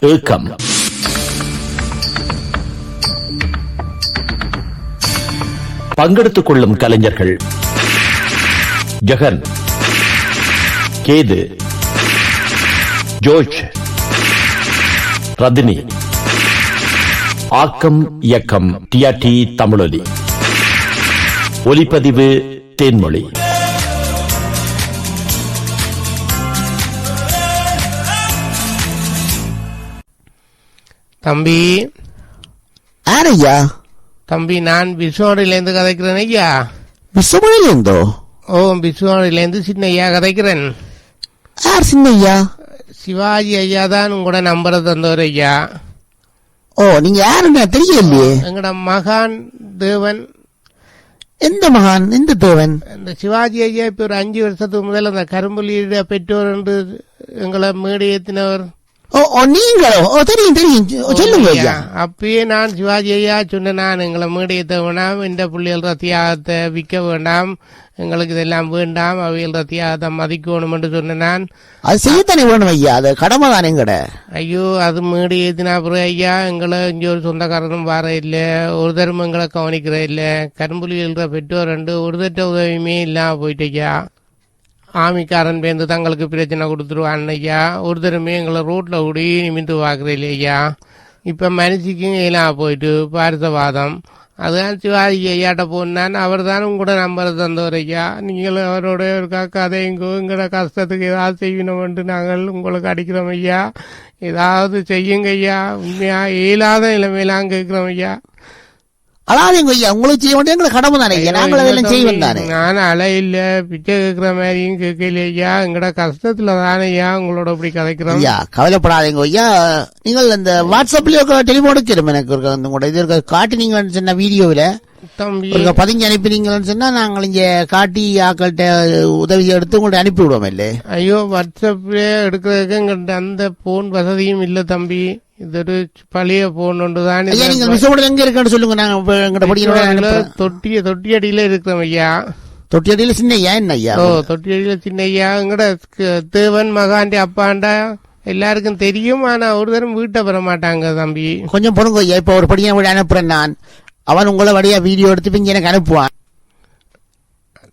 ஏக்கம் பங்கெடுத்துக் கொள்ளும் கலைஞர்கள். ஜெகன். கேது. ஜோர்ஜ் ரதினி ஆக்கம் இயக்கம் டிஆர்டி தமிழொலி. ஒலிப்பதிவு தேன்மொழி. தம்பி. யார் ஐயா தம்பி நான் பிசுவாடிலேருந்து கதைக்கிறேன் ஐயா. விசுமணிலேருந்தோ ஓ பிசுவாடிலேருந்து சின்ன ஐயா கதைக்கிறேன். யார் சின்ன ஐயா சிவாஜி ஐயா தான் உங்களோட நம்பரை தந்தவர் ஐயா. ஓ நீங்க யாருன்னு தெரியலையே. எங்களோட மகான் தேவன். எந்த மகான்? எந்த தேவன்? இந்த சிவாஜி ஐயா இப்போ ஒரு அஞ்சு வருஷத்துக்கு முதல்ல அந்த கரும்புலியிட பெற்றோர் என்று எங்களை மேடை ஏத்தினவர் ஓ ஓ நீங்களோ? ஓ தெரியும் தெரியும். சொல்லுங்க ஐயா. அப்பயே நான் சிவாஜி ஐயா சொன்னேன் நான் எங்களை மேடை ஏற்ற வேண்டாம் இந்த பிள்ளைகள தியாகத்தை விற்க வேண்டாம் எங்களுக்கு இதெல்லாம் வேண்டாம் அவைகள தியாகத்தை மதிக்கணும் என்று சொன்னேன் நான். அது செய்யத்தானே வேணும் ஐயா? அது கடமை தானே எங்கட? ஐயோ அது மேடு ஏத்தினா அப்புறம் ஐயா எங்களை இங்கே ஒரு சொந்தக்காரனும் வர இல்லை ஒரு தரம் எங்களை கவனிக்கிற இல்லை. கரும்புலி எழுற பெற்றோர் ரெண்டு ஒரு தட்ட உதவியுமே இல்லாம போயிட்டு ஐயா. ஆமிக்காரன் பேருந்து தங்களுக்கு பிரச்சனை கொடுத்துருவான் ஐயா ஒரு தரமே எங்களை ரோட்டில் கூடி நிமிந்து பார்க்குற ஐயா இப்போ மனுஷிக்கும் இல்லாம போயிட்டு பாரதவாதம் அதுதான் சிவாஜி ஐயாட்ட போனான் அவர் தான் உங்களோட நம்பரை தந்தவர் ஐயா. நீங்களும் அவரோட ஒரு எங்கோ எங்களோட கஷ்டத்துக்கு ஏதாவது செய்யணும்ட்டு நாங்கள் உங்களுக்கு அடிக்கிறோம் ஐயா. ஏதாவது செய்யுங்க ஐயா. உண்மையாக இயலாத நிலைமையெல்லாம் கேட்குறோம் ஐயா. அழாதீங்க ஐயா உங்களுக்கு செய்ய வேண்டிய எங்களுக்கு கடமை தானே. நாங்கள் அதெல்லாம் செய்வோம் தானே. நான் அலை இல்ல. பிச்சை கேட்கிற மாதிரியும் கேட்கல ஐயா. எங்கட கஷ்டத்துல தானே ஐயா. உங்களோட இப்படி கதைக்கிறோம். ஐயா கவலைப்படாதீங்க ஐயா. நீங்கள் இந்த வாட்ஸ்அப்லயே ஒரு டெலிஃபோன் எடுக்கிறோம் எனக்கு கூட இது இருக்க காட்டினீங்கன்னு சொன்ன வீடியோவில் தம்பி. பதிஞ்சு அனுப்பினீங்கன்னு சொன்னா நாங்கள் இங்க காட்டி ஆக்கள்கிட்ட உதவி எடுத்து உங்கள்ட்ட அனுப்பி விடுவோம் இல்லே? ஐயோ வாட்ஸ்அப்ல எடுக்கிறதுக்கு எங்கிட்ட அந்த போன் வசதியும் இல்ல தம்பி. இது ஒரு பழைய போன் ஒன்று தான். ஐயா நீங்க விசோட எங்க இருக்குன்னு சொல்லுங்க. நாங்க இப்ப எங்கட படியோட அனுப்புறோம். தொட்டிய தொட்டி அடியில இருக்கிறோம் ஐயா. தொட்டி அடியில சின்ன ஐயா என்ன ஐயா? ஓ தொட்டி அடியில சின்ன ஐயா எங்கட தேவன் மகாண்டி அப்பாண்டா எல்லாருக்கும் தெரியும். ஆனா ஒரு தரம் வீட்டை பெற மாட்டாங்க தம்பி. கொஞ்சம் பொறுங்க ஐயா. இப்ப ஒரு படியை அனுப்புறேன் நான். அவன் உங்களை வழியா வீடியோ எடுத்து பிங்க எனக்கு அனுப்புவான்.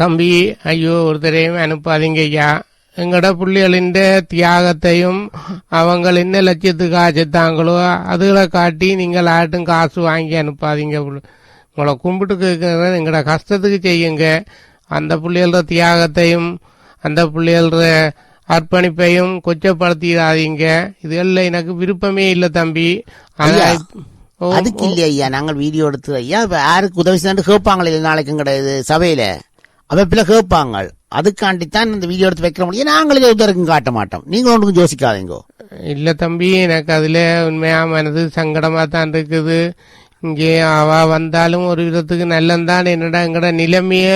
தம்பி ஐயோ ஒருத்தரையும் அனுப்பாதீங்க ஐயா. எங்கட புள்ளிகளின் தியாகத்தையும் அவங்க என்ன லட்சியத்துக்கு ஆச்சத்தாங்களோ அதுகளை காட்டி நீங்கள் ஆட்டும் காசு வாங்கி அனுப்பாதீங்க. உங்களை கும்பிட்டு கேட்கறது எங்கட கஷ்டத்துக்கு செய்யுங்க. அந்த புள்ளிகள தியாகத்தையும் அந்த புள்ளிகள அர்ப்பணிப்பையும் கொச்சப்படுத்திடாதீங்க. இதெல்லாம் எனக்கு விருப்பமே இல்லை தம்பி. ஓ, அதுக்கு இல்லையா? ஐயா நாங்கள் வீடியோ எடுத்து ஐயா யாருக்கு உதவி செய்யணும் கேட்பாங்களே இல்லை நாளைக்கு எங்கட இது சபையில? அமைப்புல கேட்பாங்க அதுக்காண்டித்தான் இந்த வீடியோ எடுத்து வைக்கிற முடியும். நாங்களே உதவிக்கும் காட்ட மாட்டோம். நீங்க ஒன்றுக்கும் யோசிக்காதீங்க. இல்ல தம்பி எனக்கு அதுல உண்மையா மனது சங்கடமா தான் இருக்குது. இங்கே அவ வந்தாலும் ஒரு விதத்துக்கு நல்லந்தான் என்னடா எங்கட நிலைமைய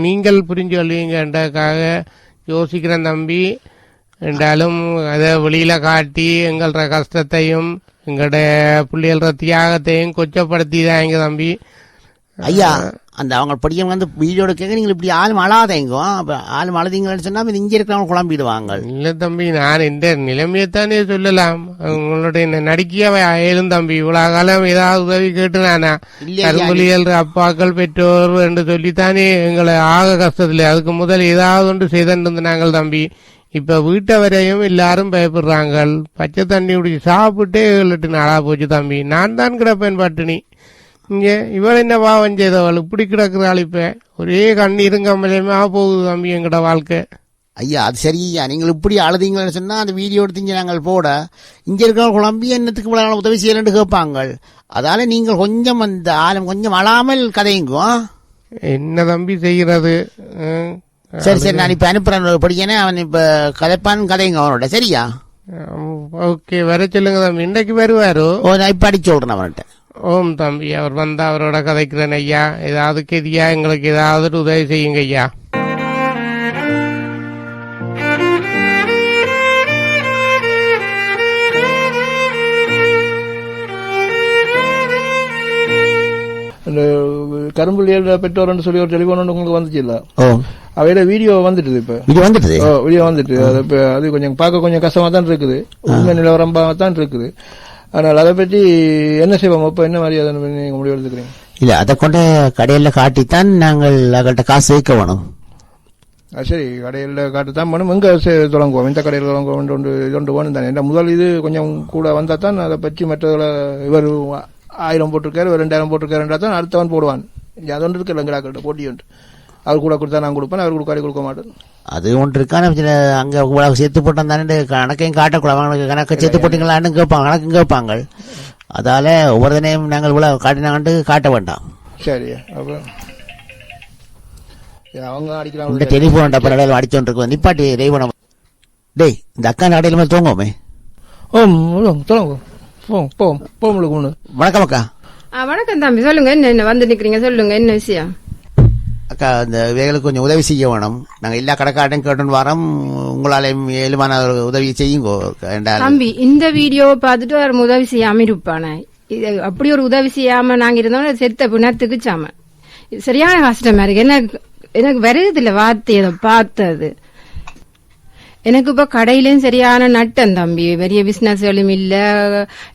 நீங்கள் புரிஞ்சு கொள்வீங்கன்றதுக்காக யோசிக்கிறேன் தம்பி. என்றாலும் அதை வெளியில காட்டி எங்களோட கஷ்டத்தையும் எங்களோட பிள்ளைகளோட தியாகத்தையும் கொச்சப்படுத்திதாங்க தம்பி. ஐயா அந்த அவங்க படியம் வந்து வீடியோ எடுக்க நீங்க இப்படி ஆளும் அழாதீங்க அப்ப ஆளும் அழுதீங்கன்னு சொன்னா அப்ப இங்க இருக்கிறவங்க குழம்பிடுவாங்க இல்ல தம்பி நான் இந்த நிலைமையத்தானே சொல்லலாம். உங்களுடைய இந்த நடிக்கைய ஆயிலும் தம்பி. இவ்வளவு காலம் ஏதாவது உதவி கேட்டு நானா கரும்புலியல் அப்பாக்கள் பெற்றோர் என்று சொல்லித்தானே எங்களை ஆக கஷ்டத்துல. அதுக்கு முதல் ஏதாவது ஒன்று செய்திருந்த நாங்கள் தம்பி. இப்ப வீட்டை வரையும் எல்லாரும் பயப்படுறாங்க பச்சை தண்ணி குடிச்சு சாப்பிட்டே ஏழு எட்டு நாளா போச்சு தம்பி நான் தான் கிடப்பேன் பட்டினி இங்க இவள் என்ன பாவம் செய்தவள் இப்படி கிடக்குறாள் இப்ப ஒரே கண்ணீரும் கம்மலையுமா போகுது தம்பி எங்கட வாழ்க்கை ஐயா அது சரி ஐயா நீங்கள் இப்படி அழுதீங்கன்னு சொன்னா அந்த வீடியோ எடுத்து இங்க நாங்கள் போட இங்க இருக்கிற குழம்பி என்னத்துக்கு இவ்வளவு உதவி செய்யலன்னு கேட்பாங்க அதால நீங்கள் கொஞ்சம் அந்த ஆளும் கொஞ்சம் அழாமல் கதையுங்க என்ன தம்பி செய்கிறது சரி சரி நான் இப்ப அனுப்புறேன் படிக்கனே அவன் இப்ப கதைப்பான் கதைங்க அவனோட. சரியா? ஓகே வர சொல்லுங்க தம்பி. இன்னைக்கு வருவாரோ? ஓ நான் இப்ப அடிச்சு விடுறேன் அவன்கிட்ட. ஓம் தம்பி அவர் வந்தா அவரோட கதைக்கிறேன் ஐயா. ஏதாவது கெதியா எங்களுக்கு ஏதாவது உதவி செய்யுங்க ஐயா. கரும்புள்ளியோட பெற்றோர்னு சொல்லி ஒரு டெலிஃபோன் ஒன்று உங்களுக்கு வந்துச்சு இல்ல? ஓ. அவையோட வீடியோ வந்துட்டுது இப்ப. இது வந்துட்டுது? ஓ வீடியோ வந்துட்டு. அது இப்ப அது கொஞ்சம் பார்க்க கொஞ்சம் கஷ்டமா தான் இருக்குது. உண்மை நிலவரமா தான் இருக்குது. ஆனால் அதை பற்றி என்ன செய்வோம்? அப்ப என்ன மாதிரி அதை நீங்க முடிவு எடுத்துக்கிறீங்க? இல்ல அதை கொண்டு கடையில காட்டித்தான் நாங்கள் அவங்கள்ட்ட காசு வைக்க வேணும். சரி கடையில் காட்டு தான் பண்ணும் எங்க தொடங்குவோம்? இந்த கடையில் தொடங்குவோம்? ஒன்று இது ஒன்று வேணும் தானே. முதல் இது கொஞ்சம் கூட வந்தால் தான் அதை பற்றி மற்றவர்களை இவர் ஆயிரம் போட்டிருக்காரு ரெண்டாயிரம் போட்டிருக்காருன்றா தான் அடுத்தவன் போடுவான். இங்க அது ஒன்று இருக்குல்ல எங்கடாக்கிட்ட போட்டி உண்டு. அவர் கூட கொடுத்தா நான் கொடுப்பேன் அவர் கொடுக்காடி கொடுக்க மாட்டேன் அது ஒன்று இருக்கான அங்க இவ்வளவு சேர்த்து போட்டோம் தானே கணக்கையும் காட்டக்கூடாது. அவங்களுக்கு கணக்கு சேர்த்து போட்டீங்களான்னு கேட்பாங்க கணக்கு கேட்பாங்க. அதால ஒவ்வொரு தினையும் நாங்கள் இவ்வளவு காட்டினாங்கன்ட்டு காட்ட வேண்டாம். சரி அப்போ. சரி, அவங்க இந்த அடிக்கிறாங்க. டெலிபோன் டப்பர் இடையில அடிச்சோன்னு இருக்கும் நிப்பாட்டி தெய்வனம் டேய் இந்த அக்கா கடையில மேல தூங்குவோமே. ஓ தொடங்க போம் போம் போம் ஒன்று வணக்கம் அக்கா. வணக்கம் தம்பி. சொல்லுங்க என்ன என்ன வந்து நிக்கிறீங்க? சொல்லுங்க என்ன விஷயம்? அக்கா இந்த வேலைக்கு கொஞ்சம் உதவி செய்ய வேணும். நாங்க எல்லா கடைக்காட்டையும் கேட்டுன்னு வரோம். உங்களாலையும் ஏழுமான ஒரு உதவி செய்யுங்கோ தம்பி இந்த வீடியோவை பார்த்துட்டு அவர் உதவி செய்யாம இருப்பானே. இது அப்படி ஒரு உதவி செய்யாம நாங்க இருந்தோம் செத்த பிணத்துக்கு சாம இது சரியான கஷ்டமா இருக்கு. எனக்கு எனக்கு வருது இல்ல வார்த்தை அதை பார்த்தது. எனக்கு இப்போ கடையிலையும் சரியான நட்டம் தம்பி. பெரிய பிஸ்னஸ்களும் இல்லை.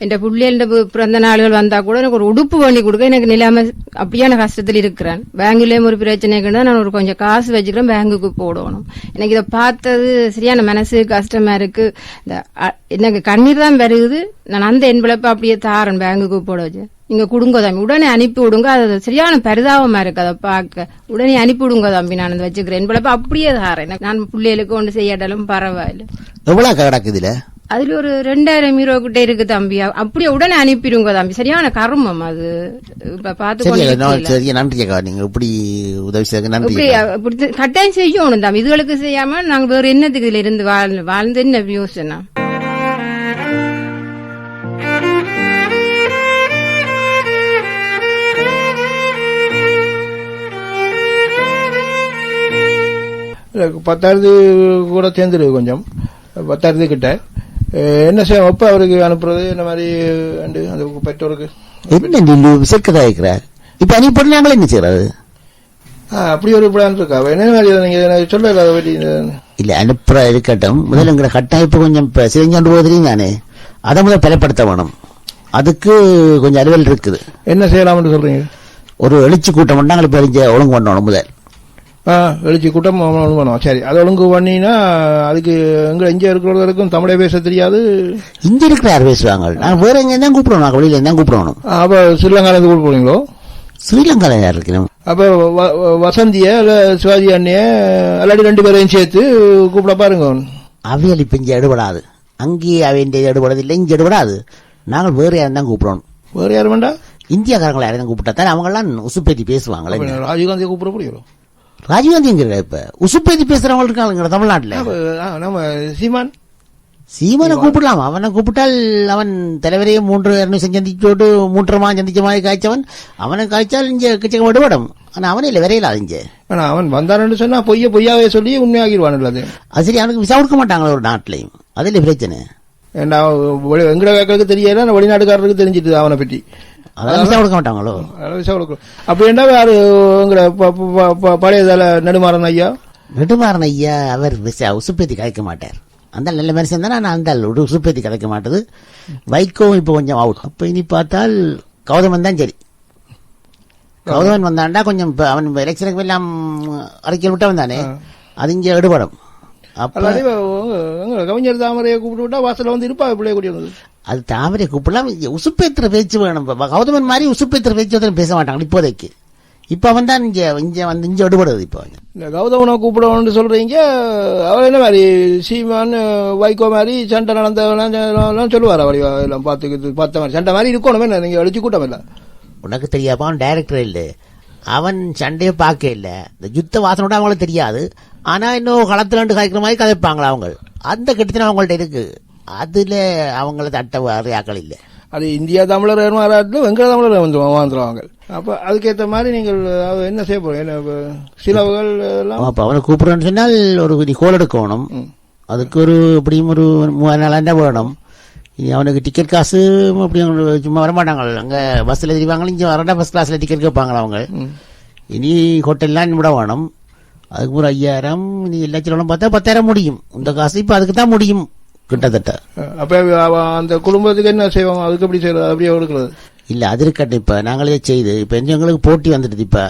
என் பிள்ளைகள பிறந்த நாள்கள் வந்தால் கூட எனக்கு ஒரு உடுப்பு பண்ணி கொடுக்க எனக்கு நிலைமை அப்படியான கஷ்டத்தில் இருக்கிறேன். பேங்குலேயும் ஒரு பிரச்சனைக்குன்னா நான் ஒரு கொஞ்சம் காசு வச்சுக்கிறேன் பேங்குக்கு போடணும். எனக்கு இதை பார்த்தது சரியான மனசு கஷ்டமாக இருக்குது இந்த எனக்கு கண்ணீர் தான் வருது நான் அந்த என்பளப்ப அப்படியே தாரேன் பேங்குக்கு போட வச்சு. நீங்க கொடுங்க தம்பி. உடனே அனுப்பி விடுங்க. அது சரியான பரிதாபமா இருக்கு. அதை பார்க்க. உடனே அனுப்பி விடுங்க தம்பி. நான் அதை வச்சுக்கிறேன். என்பளப்ப அப்படியே தாரேன் நான் பிள்ளைகளுக்கு ஒன்று செய்யாட்டாலும் பரவாயில்ல. எவ்வளவு அக்கா கிடக்கு இதுல? அதுல ஒரு ரெண்டாயிரம் ஹீரோ கிட்ட இருக்கு தம்பி. அப்படியே உடனே அனுப்பிடுங்க தம்பி. சரியான கர்மம் அது. இப்ப பார்த்து சரி கொண்டு நான் இருக்கீங்களா? சரி நன்றி அக்கா. நீங்க இப்படி உதவி செய்ய நன்றி கட்டாயம் செய்யணும் தம்பி. இதுகளுக்கு செய்யாம நாங்க வேற என்னத்துக்கு இதுல இருந்து வாழ் வாழ்ந்து என்ன யோசனை? பத்தாயிரத்து கூட சேர்ந்துருக்கு கொஞ்சம். பத்தாயிரத்து கிட்ட. என்ன செய்ய அப்ப அவருக்கு அனுப்புறது இந்த மாதிரி அந்த பெற்றோருக்கு? என்ன நீ விசர்க்கதா இருக்கிற இப்ப அனுப்பி நாங்களே என்ன செய்யறது? ஆ, அப்படி ஒரு பிளான் இருக்கா? என்ன மாதிரி நீங்க இந்த- இல்ல அனுப்புற இருக்கட்டும். முதல்ல எங்களை கட்டமைப்பு கொஞ்சம் சிரிஞ்சோண்டு போதுறீங்க நானே. அதை முதல்ல பலப்படுத்த வேணும். அதுக்கு கொஞ்சம் அலுவல் இருக்குது. என்ன செய்யலாம்னு சொல்றீங்க? ஒரு எழுச்சி கூட்டம் நாங்கள் இப்ப ஒழுங்கு பண்ணணும் முதல். எழுச்சி கூட்டம் பண்ணுவோம் சரி அதை ஒழுங்கு பண்ணினா அதுக்கு எங்க இங்க இருக்கிறவர்களுக்கும் தமிழை பேச தெரியாது இங்க இருக்கிற யார் பேசுவாங்க நாங்க வேற எங்க தான் கூப்பிடுவோம் நாங்க வெளியில தான் கூப்பிடணும் அப்ப ஸ்ரீலங்காலேருந்து கூப்பிட்டு போறீங்களோ ஸ்ரீலங்கால யார் இருக்கணும் அப்ப வசந்திய சிவாஜி அண்ணிய அல்லாடி ரெண்டு பேரையும் சேர்த்து கூப்பிட பாருங்க அவியல் இப்ப இங்க எடுபடாது அங்கேயே அவன் எடுபடாது இல்லை இங்க எடுபடாது நாங்கள் வேற யாரும் தான் கூப்பிடணும் வேற யாரும் வேண்டாம் இந்தியாக்காரங்களை யாரும் கூப்பிட்டா தான் அவங்க எல்லாம் உசுப்பேத்தி பேசுவாங்களே ராஜீவ்காந்தியை கூப்பிட முடியும் ராஜீவ்காந்தி எங்க இப்ப உசுப்பேத்தி பேசுறவங்க இருக்காங்க தமிழ்நாட்டுல. நம்ம சீமான். சீமனை கூப்பிடலாம். அவனை கூப்பிட்டால் அவன் தலைவரையே மூன்று இரண்டு சந்திச்சோடு மூன்றமா சந்திச்ச மாதிரி காய்ச்சவன். அவனை காய்ச்சால் இங்க கிச்சக்க விடுபடும் ஆனா அவனே இல்லை விரையில இங்க. ஆனா அவன் வந்தான்னு சொன்னா பொய்ய பொய்யாவே சொல்லி உண்மையாகிடுவான் அது. அது சரி அவனுக்கு விசா கொடுக்க மாட்டாங்களே ஒரு நாட்டிலையும். அதுல பிரச்சனை. ஏன்னா வெளி- வெங்கட வேக்களுக்கு தெரியல வெளிநாட்டுக்காரருக்கு தெரிஞ்சிட்டு அவனை பற்றி? அதான் விசா கொடுக்க மாட்டாங்களோ? விசா கொடுக்கும் அப்படி என்ன யாரு உங்களை ப- ப- ப- பழைய தல நெடுமாறன் ஐயா? நெடுமாறன் ஐயா அவர் விசா உசுப்பேத்தி கலைக்க மாட்டார். அந்த நல்ல மனுஷன் தானே நான் அந்த உசுப்பேத்தி கலைக்க மாட்டது. வைகோவும் இப்போ கொஞ்சம் அவுட் அப்ப இனி பார்த்தால் கௌதமன் தான் சரி. கௌதமன் வந்தாண்டா கொஞ்சம் இப்ப அவன் எலெக்ஷனுக்கு எல்லாம் அறிக்கையில் விட்டவன் தானே அது இங்க எடுபடும். கவிஞர் தாமரையை கூப்பிட்டு விட்டா வாசல்ல வந்து இருப்பா பிள்ளைய வந்தது அது தாமரை கூப்பிடலாம். உசுப்பேத்துற பேச்சு வேணும். கௌதமன் மாதிரி உசுப்பேத்துற பேச்சு ஒருத்தரும் பேச மாட்டாங்க இப்போதைக்கு. இப்ப அவன் தான் இங்க இங்க வந்து இங்க எடுபடுது இப்போ இந்த கௌதமனை கூப்பிடணும்னு சொல்றீங்க அவர் என்ன மாதிரி சீமான் வைகோ மாதிரி சண்டை நடந்தவெல்லாம் சொல்லுவார் அவர் எல்லாம் பார்த்துக்கிட்டு பார்த்த மாதிரி. சண்டை மாதிரி இருக்கணும் என்ன? நீங்க அடிச்சு கூட்டம் இல்லை. உனக்கு தெரியாப்பா அவன் டைரக்டர் இல்ல. அவன் சண்டையை பார்க்க இல்ல. இந்த யுத்த வாசனோட அவங்களுக்கு தெரியாது. ஆனா இன்னும் களத்துல ரெண்டு காய்க்கிற மாதிரி கதைப்பாங்களா அவங்க? அந்த கட்டத்தின அவங்கள்ட்ட இருக்கு. அதுல அவங்கள தட்ட ஆக்கள் இல்ல. அது இந்தியா தமிழர் மாறாட்டிலும் வெங்கட தமிழர் வந்து வாழ்ந்துருவாங்க அப்ப அதுக்கேற்ற மாதிரி நீங்கள் என்ன செய்ய இப்ப சிலவுகள் எல்லாம்? அப்ப அவனை கூப்பிடுறேன்னு சொன்னால் ஒரு நீ கோல் எடுக்கணும். அதுக்கு ஒரு எப்படியும் ஒரு மூவாயிரம் நாலாயிரம் வேணும். இனி அவனுக்கு டிக்கெட் காசு அப்படி சும்மா வரமாட்டாங்க. அங்க பஸ்ல தெரிவாங்க இங்க வரண்டா பஸ் கிளாஸ்ல டிக்கெட் கேட்பாங்களா அவங்க. இனி ஹோட்டல்லாம் விட வேணும். அதுக்கு ஒரு ஐயாயிரம் நீ எல்லா செலவும் பார்த்தா பத்தாயிரம் முடியும். இந்த காசு இப்போ அதுக்கு தான் முடியும். கிட்டத்தட்ட. அப்ப அந்த குடும்பத்துக்கு என்ன செய்வாங்க? அதுக்கு எப்படி செய்யறது அப்படியே கொடுக்கறது இல்லை அது இருக்கட்டும் இப்போ. நாங்களே செய்து இப்போ எங்களுக்கு போட்டி வந்துடுது இப்போ.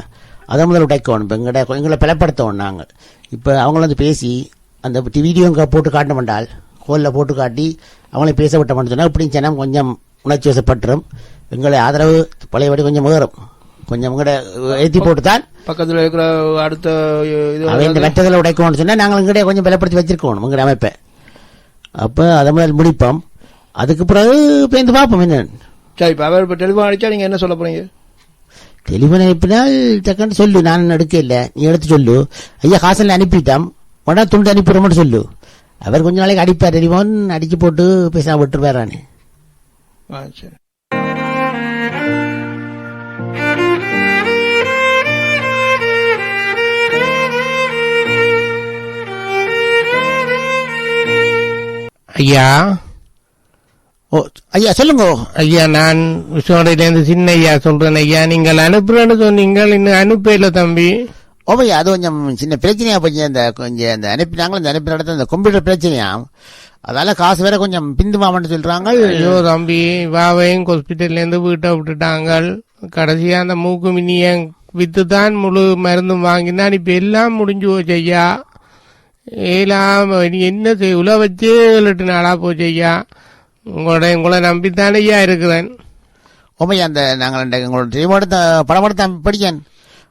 அதை முதல்ல உடைக்கணும். இப்போ எங்கட எங்களை பலப்படுத்தணும் நாங்கள். இப்போ அவங்கள வந்து பேசி அந்த வீடியோ போட்டு காட்ட மாட்டால் கோலில் போட்டு காட்டி அவங்களே பேச விட்ட மாட்டோம் சொன்னால் இப்படி ஜனம் கொஞ்சம் உணர்ச்சி வசப்பட்டுரும். எங்களை ஆதரவு பழையபடி கொஞ்சம் ஏறும். கொஞ்சம் உங்களோட ஏற்றி போட்டு தான் பக்கத்துல இருக்கிற அடுத்த இது வெட்டத்தில் உடைக்கணும்னு சொன்னால் நாங்கள் எங்கிட்ட கொஞ்சம் பலப்படுத்தி வச்சிருக்கணும் உங்கள் அமைப்பை. அப்போ அதை முதல் முடிப்போம். அதுக்கு பிறகு பேருந்து பார்ப்போம் என்ன. சரி இப்ப அவர் இப்ப டெலிஃபோன் அடிச்சா நீங்க என்ன சொல்ல போறீங்க? டெலிஃபோன் அனுப்பினால் டக்குன்னு சொல்லு நான் எடுக்க இல்லை. நீ எடுத்து சொல்லு. ஐயா காசில் அனுப்பிட்டான் உடனே துண்டு அனுப்பிடுற மட்டும் சொல்லு. அவர் கொஞ்ச நாளைக்கு அடிப்பார் டெலிஃபோன் அடிச்சு போட்டு பேசாம விட்டுருவாரானே ஆ சரி. ஐயா. ஓ ஐயா சொல்லுங்க. ஐயா நான் விஸ்வடையிலேருந்து சின்ன ஐயா சொல்றேன் ஐயா. நீங்கள் அனுப்புறேன்னு சொன்னீங்க இன்னும் அனுப்பல தம்பி. ஓமையா அது கொஞ்சம் சின்ன பிரச்சனையா போச்சு. அந்த கொஞ்சம் அந்த அனுப்பினாங்களோ அந்த அனுப்பின இடத்துல அந்த கம்ப்யூட்டர் பிரச்சனையா? அதால காசு வேற கொஞ்சம் பிந்துமாமன்னு சொல்றாங்க. ஐயோ தம்பி வாவையும் ஹாஸ்பிட்டல்ல இருந்து வீட்டை விட்டுட்டாங்க. கடைசியா அந்த மூக்கு மினிய வித்து தான் முழு மருந்தும் வாங்கினான் இப்ப எல்லாம் முடிஞ்சு போச்சு ஐயா. எல்லாம் இனி என்ன செய்ய உல வச்சு ஏழு எட்டு நாளா போச்சு ஐயா. உங்களோட உங்களை நம்பித்தானே ஐயா இருக்கிறேன். ஓமையா அந்த நாங்கள் எங்களோட படம் எடுத்த படிக்கன்.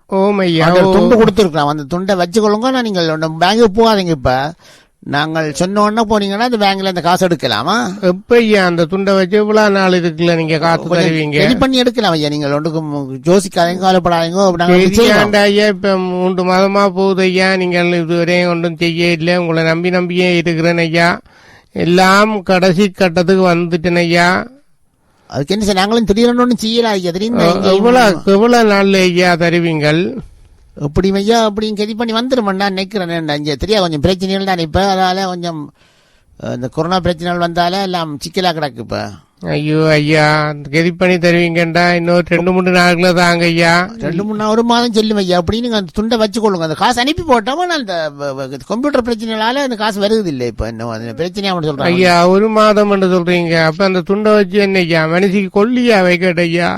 ஓம் ஐயா அந்த ஓ. துண்டு கொடுத்துருக்கலாம். அந்த துண்டை வச்சுக்கொள்ளுங்க நான் நீங்கள் பேங்குக்கு போகாதீங்க இப்ப. நாங்கள் சொன்ன உடனே போனீங்கன்னா அந்த பேங்க்ல அந்த காசு எடுக்கலாமா? எப்ப ஐயா அந்த துண்டை வச்சு இவ்வளவு நாள் இருக்குல்ல நீங்க காசு தருவீங்க? ரெடி பண்ணி எடுக்கலாம் ஐயா. நீங்கள் ஒன்றுக்கும் யோசிக்காதீங்க கவலைப்படாதீங்க. ஐயா இப்ப மூன்று மாதமா போகுது ஐயா. நீங்கள் இதுவரையும் ஒன்றும் செய்ய இல்லை. உங்களை நம்பி நம்பியே இருக்கிறேன் ஐயா. எல்லாம் கடைசி கட்டத்துக்கு வந்துட்டேன் ஐயா. அதுக்கு என்ன சார் நாங்களும் திடீர்னு ஒன்றும் செய்யலாம் ஐயா. திடீர்னு எவ்வளவு எவ்வளவு நாள்ல ஐயா தருவீங்கள்? எப்படி ஐயா அப்படியும் சரி பண்ணி வந்துருமண்ணா நினைக்கிறேன் இங்கே தெரியாது கொஞ்சம் பிரச்சனைகள் தான் இப்ப. அதனால கொஞ்சம் இந்த கொரோனா பிரச்சனைகள் வந்தாலே எல்லாம் சிக்கலா கிடக்கு இப்ப ஐயோ ஐயா கெதி பண்ணி தருவீங்கண்டா. இன்னொரு ரெண்டு மூணு நாட்கள தாங்க ஐயா. ரெண்டு மூணு நாள், ஒரு மாதம் சொல்லும் ஐயா அப்படின்னு அந்த துண்டை வச்சுக்கொள்ளுங்க. அந்த காசு அனுப்பி போட்டோமா நான் அந்த கம்ப்யூட்டர் பிரச்சனைனால அந்த காசு வருது இல்லை இப்ப அந்த பிரச்சனையா சொல்றாங்க? ஐயா ஒரு மாதம் சொல்றீங்க. அப்ப அந்த துண்டை வச்சு என்ன ஐயா மனுஷிக்கு கொல்லியா வைக்கட்ட ஐயா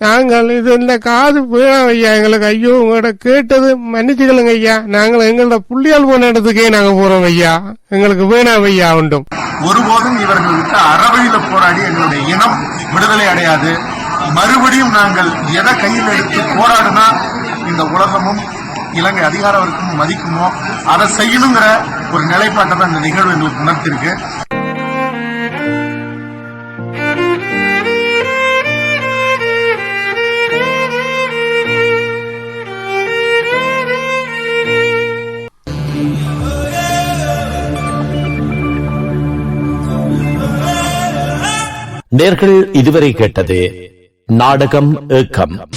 நாங்கள் இது இந்த காது வேணாம் ஐயா. எங்களுக்கு ஐயோ உங்களோட கேட்டது மன்னிச்சுக்கலுங்க ஐயா. நாங்கள் எங்களோட புள்ளியால் போன இடத்துக்கே நாங்க போறோம் ஐயா. எங்களுக்கு வேணாம் ஐயா உண்டும் ஒருபோதும் இவர்கள் விட்டு அறவழியில போராடி எங்களுடைய இனம் விடுதலை அடையாது. மறுபடியும் நாங்கள் எதை கையில் எடுத்து போராடினா இந்த உலகமும் இலங்கை அதிகார வர்க்கமும் மதிக்குமோ அதை செய்யணுங்கிற ஒரு நிலைப்பாட்டை தான் இந்த நிகழ்வு எங்களுக்கு உணர்த்திருக்கு. நேர்கள் இதுவரை கேட்டது நாடகம் ஏக்கம்.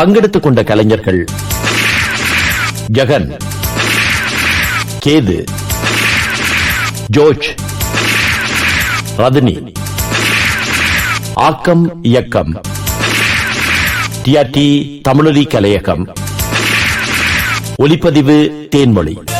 பங்கெடுத்துக் கொண்ட கலைஞர்கள் ஜெகன் கேது ஜோர்ஜ் ரதினி ஆக்கம் இயக்கம் டிஆர்டி தமிழொலி கலையகம். ஒலிப்பதிவு தேன்மொழி.